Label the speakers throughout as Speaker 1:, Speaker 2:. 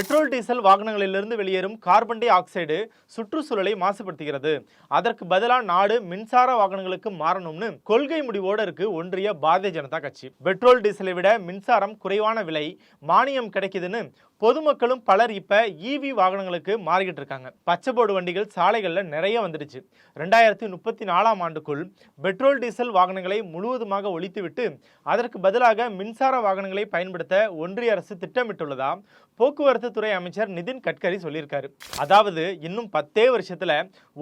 Speaker 1: Petrol diesel வாகனங்களிலிருந்து வெளியேறும் carbon di oxide சுற்றுச்சூழலை மாசுபடுத்துகிறது. அதற்கு பதிலாக நாடு மின்சார வாகனங்களுக்கு மாறணும்னு கொள்கை முடிவோடு இருக்கு ஒன்றிய பாரதிய ஜனதா கட்சி. பெட்ரோல் டீசலை விட மின்சாரம் குறைவான விலை மானியம் கிடைக்குதுன்னு பொதுமக்களும் பலர் இப்போ ஈவி வாகனங்களுக்கு மாறிக்கிட்டு இருக்காங்க. பச்சை போர்டு வண்டிகள் சாலைகளில் நிறைய வந்துடுச்சு. ரெண்டாயிரத்தி முப்பத்தி நாலாம் ஆண்டுக்குள் பெட்ரோல் டீசல் வாகனங்களை முழுவதுமாக ஒழித்துவிட்டு அதற்கு பதிலாக மின்சார வாகனங்களை பயன்படுத்த ஒன்றிய அரசு திட்டமிட்டுள்ளதா போக்குவரத்து துறை அமைச்சர் நிதின் கட்கரி சொல்லியிருக்காரு. அதாவது இன்னும் பத்தே வருஷத்தில்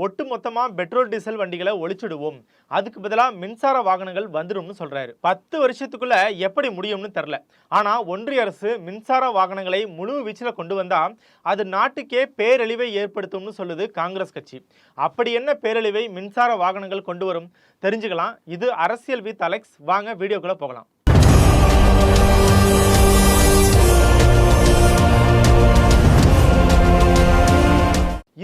Speaker 1: ஒட்டு மொத்தமாக பெட்ரோல் டீசல் வண்டிகளை ஒழிச்சிடுவோம். அதுக்கு பதிலாக மின்சார வாகனங்கள் வந்துடும்னு சொல்றாரு. பத்து வருஷத்துக்குள்ள எப்படி முடியும்னு தெரில ஆனால் ஒன்றிய அரசு மின்சார வாகனங்களை முழு வீச்சில் கொண்டு வந்தால் அது நாட்டுக்கே பேரழிவை ஏற்படுத்தும்னு சொல்லுது காங்கிரஸ் கட்சி. அப்படி என்ன பேரழிவை மின்சார வாகனங்கள் கொண்டு வரும்? தெரிஞ்சுக்கலாம். இது அரசியல் வித் அலெக்ஸ். வாங்க வீடியோக்குள்ளே போகலாம்.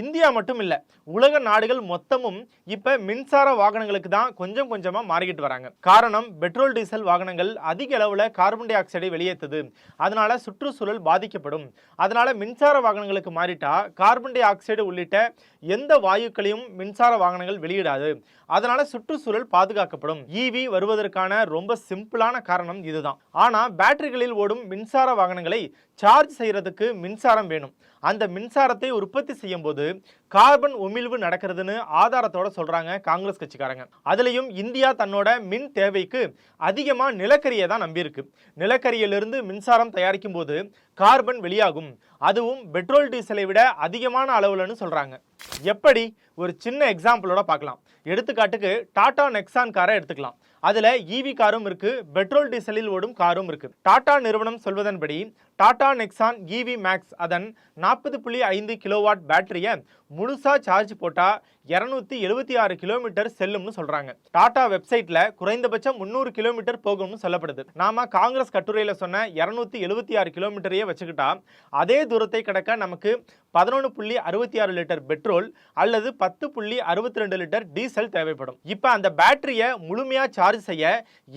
Speaker 1: இந்தியா மட்டும் இல்லை உலக நாடுகள் மொத்தமும் இப்போ மின்சார வாகனங்களுக்கு தான் கொஞ்சம் கொஞ்சமாக மாறிக்கிட்டு வராங்க. காரணம் பெட்ரோல் டீசல் வாகனங்கள் அதிக அளவில் கார்பன் டை ஆக்சைடை வெளியேற்றுது அதனால சுற்றுச்சூழல் பாதிக்கப்படும். அதனால மின்சார வாகனங்களுக்கு மாறிட்டா கார்பன் டை ஆக்சைடு உள்ளிட்ட எந்த வாயுக்களையும் மின்சார வாகனங்கள் வெளியிடாது. அதனால சுற்றுச்சூழல் பாதுகாக்கப்படும். ஈவி வருவதற்கான ரொம்ப சிம்பிளான காரணம் இதுதான். ஆனால் பேட்டரிகளில் ஓடும் மின்சார வாகனங்களை சார்ஜ் செய்கிறதுக்கு மின்சாரம் வேணும். அந்த மின்சாரத்தை உற்பத்தி செய்யும் போது கார்பன் உமிழ்வு நடக்கிறதுன்னு ஆதாரத்தோட சொல்றாங்க காங்கிரஸ் கட்சிக்காரங்க. அதுலயும் இந்தியா தன்னோட மின் தேவைக்கு அதிகமா நிலக்கரியை தான் நம்பியிருக்கு. நிலக்கரியிலிருந்து மின்சாரம் தயாரிக்கும் போது கார்பன் வெளியாகும். அதுவும் பெட்ரோல் டீசலை விட அதிகமான அளவுலன்னு சொல்றாங்க. எப்படி? ஒரு சின்ன எக்ஸாம்பிளோட பார்க்கலாம். எடுத்துக்காட்டுக்கு டாடா நெக்ஸான் காரை எடுத்துக்கலாம். அதில் ஈவி காரும் இருக்குது பெட்ரோல் டீசலில் ஓடும் காரும் இருக்குது டாடா நிறுவனம் சொல்வதன்படி டாடா நெக்ஸான் ஈவி மேக்ஸ் அதன் நாற்பது புள்ளி ஐந்து கிலோவாட் பேட்டரியை முழுசாக சார்ஜ் போட்டால் இரநூத்தி எழுபத்தி ஆறு கிலோமீட்டர் செல்லும்னு சொல்கிறாங்க டாடா வெப்சைட்டில் குறைந்தபட்சம் முந்நூறு கிலோமீட்டர் போகும்னு சொல்லப்படுது. நாம காங்கிரஸ் கட்டுரையில் சொன்ன இரநூத்தி எழுபத்தி ஆறு கிலோமீட்டரையே வச்சுக்கிட்டா அதே தூரத்தை கடக்க நமக்கு பதினொன்று புள்ளி அறுபத்தி ஆறு லிட்டர் பெட்ரோல் அல்லது பத்து புள்ளி அறுபத்தி ரெண்டு லிட்டர் டீசல் தேவைப்படும். இப்போ அந்த பேட்டரியை முழுமையாக சார்ஜ் செய்ய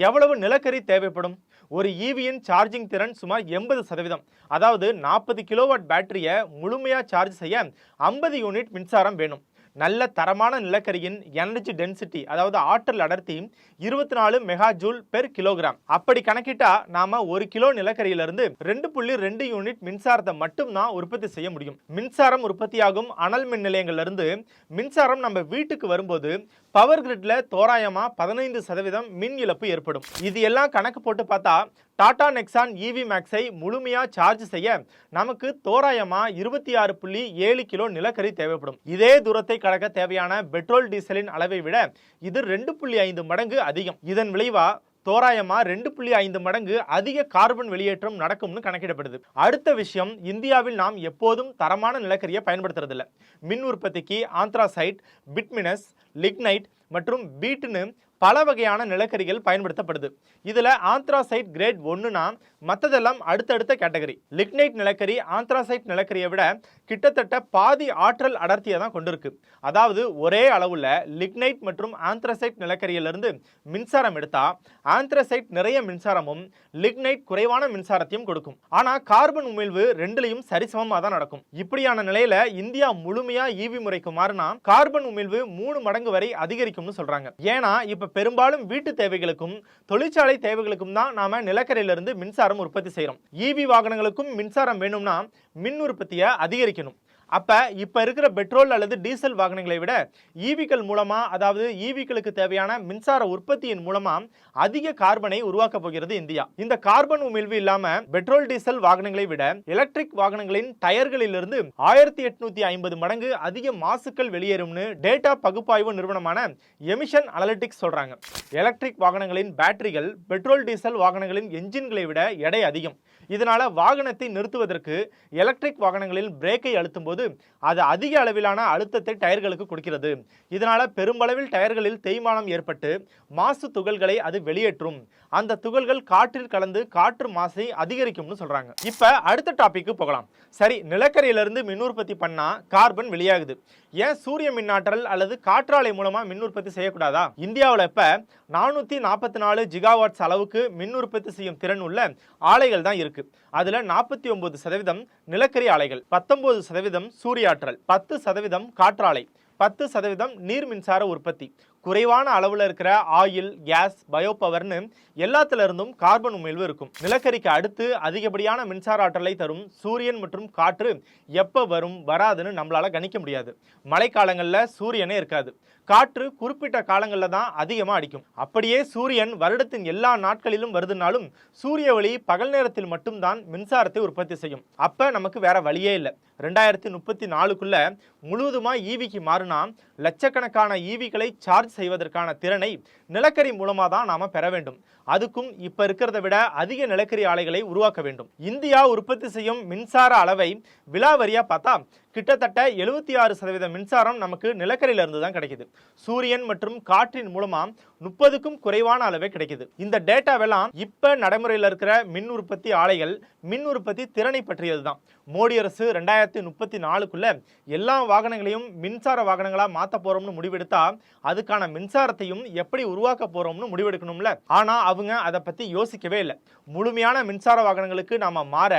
Speaker 1: எவ்வளவு நிலக்கரி தேவைப்படும்? ஒரு ஈவியின் சார்ஜிங் திறன் சுமார் எண்பது சதவீதம். அதாவது நாற்பது கிலோவாட் பேட்டரியை முழுமையாக சார்ஜ் செய்ய ஐம்பது யூனிட் மின்சாரம் வேணும். நல்ல தரமான நிலக்கரியின் எனர்ஜி டென்சிட்டி அதாவது ஆற்றல் அடர்த்தி இருபத்தி நாலு மெகா ஜூல் பெர் கிலோகிராம் அப்படி கணக்கிட்டா நாம ஒரு கிலோ நிலக்கரியிலிருந்து ரெண்டு புள்ளி ரெண்டு யூனிட் மின்சாரத்தை மட்டும் தான் உற்பத்தி செய்ய முடியும். மின்சாரம் உற்பத்தியாகும் அனல் மின் நிலையங்கள்லேருந்து மின்சாரம் நம்ம வீட்டுக்கு வரும்போது பவர் கிரிட்ல தோராயமா பதினைந்து சதவீதம் மின் இழப்பு ஏற்படும். இது எல்லாம் கணக்கு போட்டு பார்த்தா டாடா நெக்ஸான் இவி மேக்ஸை முழுமையாக சார்ஜ் செய்ய நமக்கு தோராயமா இருபத்தி ஆறு புள்ளி ஏழு கிலோ நிலக்கரி தேவைப்படும். இதே தூரத்தை கடக்க தேவையான பெட்ரோல் டீசலின் அளவை விட இது ரெண்டு புள்ளி ஐந்து மடங்கு அதிகம். இதன் விளைவாக தோராயமாக ரெண்டு புள்ளி ஐந்து மடங்கு அதிக கார்பன் வெளியேற்றம் நடக்கும்னு கணக்கிடப்படுது. அடுத்த விஷயம் இந்தியாவில் நாம் எப்போதும் தரமான நிலக்கரியை பயன்படுத்துறதில்ல. மின் உற்பத்திக்கு ஆந்த்ராசைட் பிட்மினஸ் லிக்னைட் மற்றும் பீட்டுன்னு பல வகையான நிலக்கரிகள் பயன்படுத்தப்படுது. இதில் ஆந்த்ராசைட் கிரேட் ஒன்றுனா மற்றதெல்லாம் அடுத்தடுத்த கேட்டகரி. லிக்னைட் நிலக்கரி ஆந்த்ராசைட் நிலக்கரியை விட கிட்டத்தட்ட பாதி ஆற்றல் அடர்த்தியை தான் கொண்டிருக்கு. அதாவது ஒரே அளவில் லிக்னைட் மற்றும் ஆந்த்ரசைட் நிலக்கரியிலிருந்து மின்சாரம் எடுத்தால் ஆந்த்ரசைட் நிறைய மின்சாரமும் லிக்னைட் குறைவான மின்சாரத்தையும் கொடுக்கும். ஆனால் கார்பன் உமிழ்வு ரெண்டுலையும் சரிசமமாக தான் நடக்கும். இப்படியான நிலையில் இந்தியா முழுமையாக ஈவி முறைக்கு மாறினா கார்பன் உமிழ்வு மூணு மடங்கு வரை அதிகரிக்கும்னு சொல்கிறாங்க ஏன்னா இப்போ பெரும்பாலும் வீட்டு தேவைகளுக்கும் தொழிற்சாலை தேவைகளுக்கும் தான் நாம நிலக்கரியிலிருந்து மின்சாரம் உற்பத்தி செய்கிறோம் ஈவி வாகனங்களுக்கும் மின்சாரம் வேணும்னா மின் உற்பத்தியை அதிகரிக்கணும். அப்போ இப்போ இருக்கிற பெட்ரோல் அல்லது டீசல் வாகனங்களை விட ஈவிகள் மூலமாக அதாவது ஈவிகளுக்கு தேவையான மின்சார உற்பத்தியின் மூலமாக அதிக கார்பனை உருவாக்கப் போகிறது இந்தியா. இந்த கார்பன் உமிழ்வு இல்லாமல் பெட்ரோல் டீசல் வாகனங்களை விட எலக்ட்ரிக் வாகனங்களின் டயர்களிலிருந்து ஆயிரத்தி எட்நூத்தி ஐம்பது மடங்கு அதிக மாசுக்கள் வெளியேறும்னு டேட்டா பகுப்பாய்வு நிறுவனமான எமிஷன் அனலிட்டிக்ஸ் சொல்கிறாங்க எலக்ட்ரிக் வாகனங்களின் பேட்டரிகள் பெட்ரோல் டீசல் வாகனங்களின் என்ஜின்களை விட எடை அதிகம். இதனால் வாகனத்தை நிறுத்துவதற்கு எலக்ட்ரிக் வாகனங்களில் பிரேக்கை அழுத்தும் போது அது அதிக அளவிலான அழுத்தத்தை டயர்களுக்கு கொடுக்கிறது. இதனால் பெரும்பளவில் டயர்களில் தேய்மானம் ஏற்பட்டு மாசு துகள்களை அது வெளியேற்றும். அந்த துகள்கள் காற்றில் கலந்து காற்று மாசை அதிகரிக்கும்னு சொல்றாங்க. இப்ப அடுத்த டாபிக்கு போகலாம். சரி நிலக்கரியிலிருந்து மின் உற்பத்தி பண்ணா கார்பன் வெளியாகுது. ஏன் சூரிய மின்னாற்றல் அல்லது காற்றாலை மூலமா மின் உற்பத்தி செய்யக்கூடாதா? இந்தியாவில் இப்ப நானூத்தி நாற்பத்தி நாலு ஜிகாவாட்ஸ் அளவுக்கு மின் உற்பத்தி செய்யும் திறன் உள்ள ஆலைகள் தான் இருக்குது இருக்கு. அதுல நாற்பத்தி ஒன்பது சதவீதம் நிலக்கரி ஆலைகள் பத்தொன்பது சதவீதம் சூரியாற்றல் பத்து சதவீதம் காற்றாலை பத்து சதவீதம் நீர் மின்சார உற்பத்தி. குறைவான அளவில் இருக்கிற ஆயில் கேஸ் பயோபவர்னு எல்லாத்துல இருந்தும் கார்பன் உமிழ்வு இருக்கும். நிலக்கரிக்கு அடுத்து அதிகப்படியான மின்சார ஆற்றலை தரும் சூரியன் மற்றும் காற்று எப்போ வரும் வராதுன்னு நம்மளால கணிக்க முடியாது. மழைக்காலங்களில் சூரியனே இருக்காது. காற்று குறிப்பிட்ட காலங்களில் தான் அதிகமாக அடிக்கும். அப்படியே சூரியன் வருடத்தின் எல்லா நாட்களிலும் வருதுனாலும் சூரிய ஒளி பகல் நேரத்தில் மட்டும்தான் மின்சாரத்தை உற்பத்தி செய்யும். அப்போ நமக்கு வேற வழியே இல்லை. ரெண்டாயிரத்தி முப்பத்தி நாலுக்குள்ள முழுவதுமாக ஈவிக்கு மாறினா லட்சக்கணக்கான ஈவிகளை சார்ஜ் செய்வதற்கான திறனை நிலக்கரி மூலமாக தான் நாம் பெற வேண்டும். அதுக்கும் இப்ப இருக்கிறத விட அதிக நிலக்கரி ஆலைகளை உருவாக்க வேண்டும். இந்தியா உற்பத்தி செய்யும் மின்சார அளவை விலாவரியா பார்த்தா கிட்டத்தட்ட எழுபத்தி ஆறு சதவீத மின்சாரம் நமக்கு நிலக்கரியிலிருந்து தான் கிடைக்குது. சூரியன் மற்றும் காற்றின் மூலமா முப்பதுக்கும் குறைவான அளவே கிடைக்குது. இந்த டேட்டாவெல்லாம் இப்ப நடைமுறையில் இருக்கிற மின் உற்பத்தி ஆலைகள் மின் உற்பத்தி திறனை பற்றியது தான். மோடி அரசு ரெண்டாயிரத்தி முப்பத்தி நாலுக்குள்ள எல்லா வாகனங்களையும் மின்சார வாகனங்களா மாற்ற போறோம்னு முடிவெடுத்தா அதுக்கான மின்சாரத்தையும் எப்படி உருவாக்க போறோம்னு முடிவெடுக்கணும்ல. ஆனா அவங்க அதை பற்றி யோசிக்கவே இல்லை. முழுமையான மின்சார வாகனங்களுக்கு நாம் மாற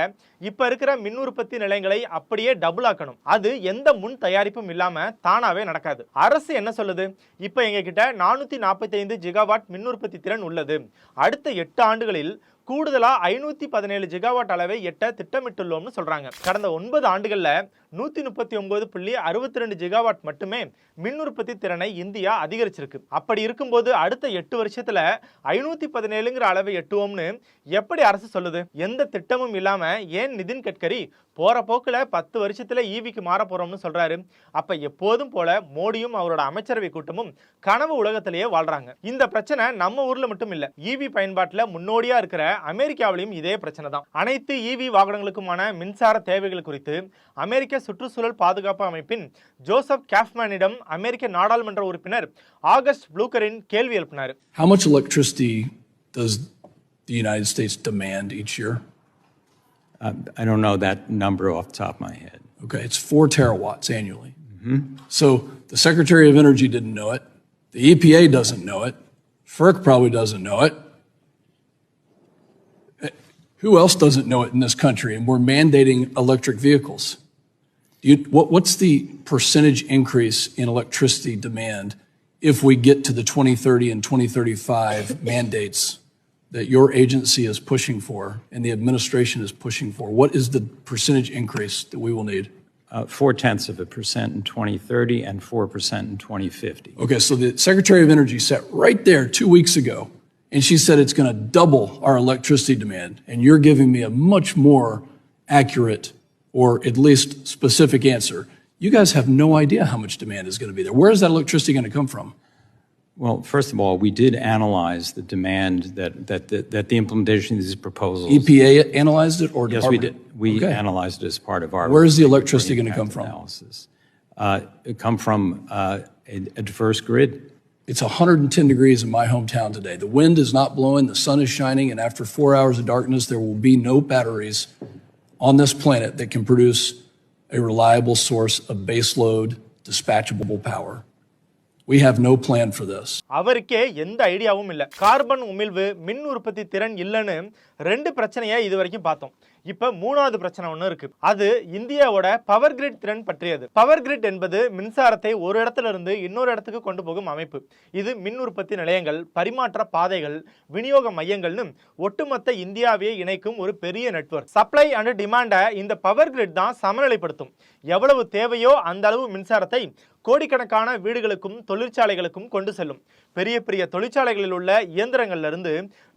Speaker 1: இப்போ இருக்கிற மின் உற்பத்தி நிலையங்களை அப்படியே டபுள் ஆக்கணும். அது எந்த முன் தயாரிப்பும் இல்லாமல் தானாவே நடக்காது. அரசு என்ன சொல்லுது? இப்போ எங்ககிட்ட நானூற்றி நாற்பத்தைந்து ஜிகாவாட் மின் உற்பத்தி திறன் உள்ளது. அடுத்த எட்டு ஆண்டுகளில் கூடுதலாக ஐநூற்றி பதினேழு ஜிகாவாட் அளவை எட்ட திட்டமிட்டுள்ளோம்னு சொல்கிறாங்க கடந்த ஒன்பது ஆண்டுகளில் நூற்றி முப்பத்தி ஒன்பது புள்ளி அறுபத்தி ரெண்டு ஜிகாவாட் மட்டுமே மின் உற்பத்தி திறனை இந்தியா அதிகரிச்சிருக்கு. அப்படி இருக்கும்போது அடுத்த எட்டு வருஷத்தில் ஐநூற்றி பதினேழுங்கிற அளவை எட்டுவோம்னு எப்படி அரசு சொல்லுது? எந்த திட்டமும் இல்லாமல் ஏன் நிதின் கட்கரி போகிற போக்கில் பத்து வருஷத்தில் ஈவிக்கு மாற போகிறோம்னு சொல்கிறாரு அப்போ எப்போதும் போல மோடியும் அவரோட அமைச்சரவை கூட்டமும் கனவு உலகத்திலேயே வாழ்கிறாங்க இந்த பிரச்சனை நம்ம ஊரில் மட்டும் இல்லை ஈவி பயன்பாட்டில் முன்னோடியாக இருக்கிற அமெரிக்காவிலையும் இதே பிரச்சனை தான் அனைத்து ஈவி வாகனங்களுக்குமான மின்சார தேவைகள் குறித்து அமெரிக்க சுற்றுச்சூழல் பாதுகாப்பு அமைப்பின் ஜோசப் கேஃப்மேனிடம் அமெரிக்க நாடாளுமன்ற உறுப்பினர் ஆகஸ்ட் ப்ளூக்கரின் கேள்வி எழுப்பினார்
Speaker 2: How much electricity does the United States demand each year?
Speaker 3: Uh, I don't know that number off the top of my head.
Speaker 2: Okay, it's four terawatts annually. So the Secretary of Energy didn't know it. The EPA doesn't know it. FERC probably doesn't know it. Eh, Who else doesn't know it in this country? And we're mandating electric vehicles. You, what, what's the percentage increase in electricity demand if we get to the 2030 and 2035 mandates that your agency is pushing for and the administration is pushing for? What is the percentage increase that we will need?
Speaker 3: Uh, Four tenths of a percent in 2030 and 4% in 2050.
Speaker 2: Okay, so the Secretary of Energy sat right there two weeks ago, and she said it's going to double our electricity demand. And you're giving me a much more accurate or at least specific answer. You guys have no idea how much demand is going to be there. Where is that electricity going to come from?
Speaker 3: Well, first of all, we did analyze the demand that, that, that that the implementation of these proposals.
Speaker 2: EPA analyzed it, or
Speaker 3: Yes, we
Speaker 2: Department?
Speaker 3: did. We
Speaker 2: Okay.
Speaker 3: analyzed it as part of our.
Speaker 2: Where is the electricity gonna come from?
Speaker 3: Analysis. Uh, It come from uh, a a diverse grid.
Speaker 2: It's 110 degrees in my hometown today. The wind is not blowing, the sun is shining, and after four hours of darkness, there will be no batteries on this planet that can produce a reliable source of baseload dispatchable power. We have no plan for this.
Speaker 1: அவருக்கே எந்த ஐடியாவும் இல்லை carbon உமிழ்வு மின் உற்பத்தி திறன் இல்லைன்னு ரெண்டு பிரச்சனையை இது வரைக்கும் பார்த்தோம் இப்போ மூணாவது பிரச்சனை ஒன்று இருக்கு. அது இந்தியாவோட பவர் கிரிட் திறன் பற்றியது. பவர் கிரிட் என்பது மின்சாரத்தை ஒரு இடத்துல இருந்து இன்னொரு இடத்துக்கு கொண்டு போகும் அமைப்பு. இது மின் உற்பத்தி நிலையங்கள் பரிமாற்ற பாதைகள் விநியோக மையங்கள்னு ஒட்டுமொத்த இந்தியாவையே இணைக்கும் ஒரு பெரிய நெட்வொர்க் சப்ளை அண்ட் டிமாண்டை இந்த பவர் கிரிட் தான் சமநிலைப்படுத்தும். எவ்வளவு தேவையோ அந்த அளவு மின்சாரத்தை கோடிக்கணக்கான வீடுகளுக்கும் தொழிற்சாலைகளுக்கும் கொண்டு செல்லும். பெரிய பெரிய தொழிற்சாலைகளில் உள்ள இயந்திரங்கள்லேருந்து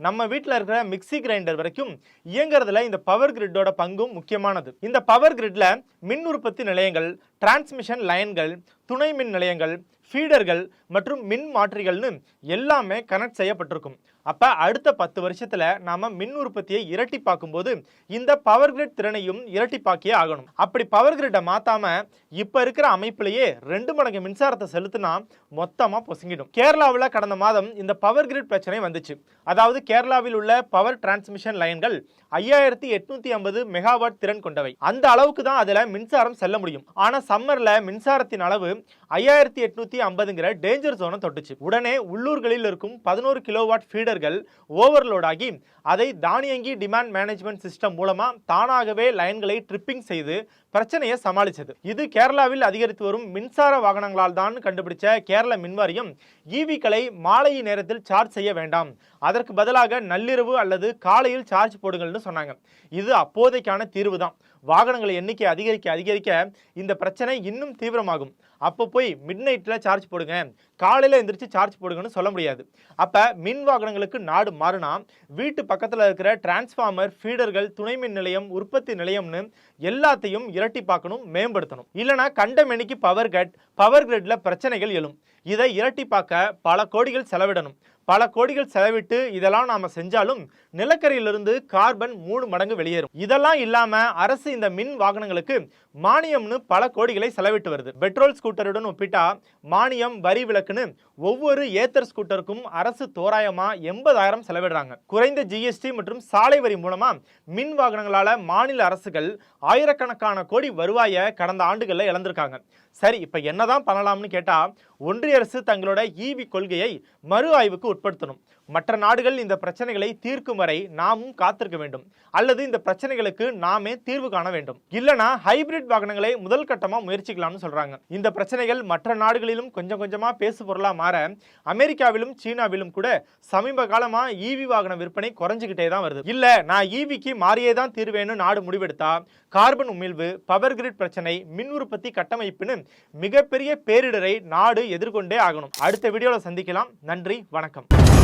Speaker 1: நம்ம வீட்டில் இருக்கிற மிக்ஸி கிரைண்டர் வரைக்கும் இயங்குறதுல இந்த பவர் கிரிட்டோட பங்கும் முக்கியமானது. இந்த பவர் கிரிட்ல மின் உற்பத்தி நிலையங்கள் டிரான்ஸ்மிஷன் லைன்கள் துணை மின் நிலையங்கள் ஃபீடர்கள் மற்றும் மின் மாற்றிகள்னு எல்லாமே கனெக்ட் செய்யப்பட்டிருக்கும். அப்போ அடுத்த பத்து வருஷத்துல நாம மின் உற்பத்தியை இரட்டி பார்க்கும்போது இந்த பவர் கிரிட் திறனையும் இரட்டிப்பாக்கியே ஆகணும். அப்படி பவர் கிரிட்டை மாற்றாமல் இப்போ இருக்கிற அமைப்பிலேயே ரெண்டு மடங்கு மின்சாரத்தை செலுத்தினா மொத்தமாக பொசுங்கிடும். கேரளாவில் கடந்த மாதம் இந்த பவர் கிரிட் பிரச்சனை வந்துச்சு. அதாவது கேரளாவில் உள்ள பவர் டிரான்ஸ்மிஷன் லைன்கள் ஐயாயிரத்தி எட்நூத்தி ஐம்பது மெகாவாட் திறன் கொண்டவை. அந்த அளவுக்கு தான் அதில் மின்சாரம் செல்ல முடியும். ஆனால் சம்மரில் மின்சாரத்தின் அளவு ஐயாயிரத்தி எட்நூத்தி ஐம்பதுங்கிற டேஞ்சர் ஜோனை தொட்டுச்சு. உடனே உள்ளூர்களில் இருக்கும் பதினோரு கிலோவாட் ஃபீடர் ஃபீடர்கள் ஓவர்லோட் ஆகி அதை தானியங்கி டிமாண்ட் மேனேஜ்மெண்ட் சிஸ்டம் மூலமாக தானாகவே லைன்களை ட்ரிப்பிங் செய்து பிரச்சனையை சமாளித்தது இது கேரளாவில் அதிகரித்து வரும் மின்சார வாகனங்களால் தான் கண்டுபிடிச்ச கேரள மின்வாரியம் ஈவிக்களை மாலை நேரத்தில் சார்ஜ் செய்ய வேண்டாம். அதற்கு பதிலாக நள்ளிரவு அல்லது காலையில் சார்ஜ் போடுங்கள்னு சொன்னாங்க. இது அப்போதைக்கான தீர்வு தான் வாகனங்கள் எண்ணிக்கை அதிகரிக்க அதிகரிக்க இந்த பிரச்சனை இன்னும் தீவிரமாகும். அப்போ போய் மிட் நைட்டில் சார்ஜ் போடுங்க. காலையில் எந்திரிச்சு சார்ஜ் போடுங்கன்னு சொல்ல முடியாது. அப்போ மின் வாகனங்களுக்கு நாடு மாறினா வீட்டு பக்கத்தில் இருக்கிற டிரான்ஸ்ஃபார்மர் ஃபீடர்கள் துணை மின் நிலையம் உற்பத்தி நிலையம்னு எல்லாத்தையும் இரட்டி பார்க்கணும் மேம்படுத்தணும். இல்லைனா கண்டமெனிக்கு பவர் கட் பவர் கிரிட்ல பிரச்சனைகள் எழும். இதை இரட்டி பார்க்க பல கோடிகள் செலவிடணும். பல கோடிகள் செலவிட்டு இதெல்லாம் நாம செஞ்சாலும் நிலக்கரியிலிருந்து கார்பன் மூணு மடங்கு வெளியேறும். இதெல்லாம் இல்லாம அரசு இந்த மின் வாகனங்களுக்கு மானியம்னு பல கோடிகளை செலவிட்டு வருது. பெட்ரோல் ஸ்கூட்டருடன் ஒப்பிட்டா மானியம் வரி விலக்குன்னு ஒவ்வொரு ஏத்தர் ஸ்கூட்டருக்கும் அரசு தோராயமா எண்பதாயிரம் செலவிடுறாங்க. குறைந்த ஜிஎஸ்டி மற்றும் சாலை வரி மூலமா மின் வாகனங்களால மாநில அரசுகள் ஆயிரக்கணக்கான கோடி வருவாயை கடந்த ஆண்டுகளில் இழந்திருக்காங்க. சரி இப்ப என்னதான் பண்ணலாம்னு கேட்டா ஒன்றிய அரசு தங்களோட ஈவி கொள்கையை மறு ஆய்வுக்கு உட்படுத்தணும் மற்ற நாடுகள் இந்த பிரச்சனைகளை தீர்க்கும் வரை நாமும் காத்திருக்க வேண்டும். அல்லது இந்த பிரச்சனைகளுக்கு நாமே தீர்வு காண வேண்டும். இல்லனா ஹைபிரிட் வாகனங்களை முதல் கட்டமா முயற்சிக்கலாம்னு சொல்றாங்க. இந்த பிரச்சனைகள் மற்ற நாடுகளிலும் கொஞ்சம் கொஞ்சமா பேசு பொருளா மாற அமெரிக்காவிலும் சீனாவிலும் கூட சமீப காலமா ஈவி வாகன விற்பனை குறைஞ்சுக்கிட்டே தான் வருது. இல்ல நான் ஈவிக்கு மாறியே தான் தீர்வேன்னு நாடு முடிவெடுத்தா கார்பன் உமிழ்வு பவர் கிரிட் பிரச்சனை மின் உற்பத்தி கட்டமைப்புன்னு மிகப்பெரிய பேரிடரை நாடு எதிர்கொண்டே ஆகணும். அடுத்த வீடியோல சந்திக்கலாம். நன்றி வணக்கம். வணக்கம்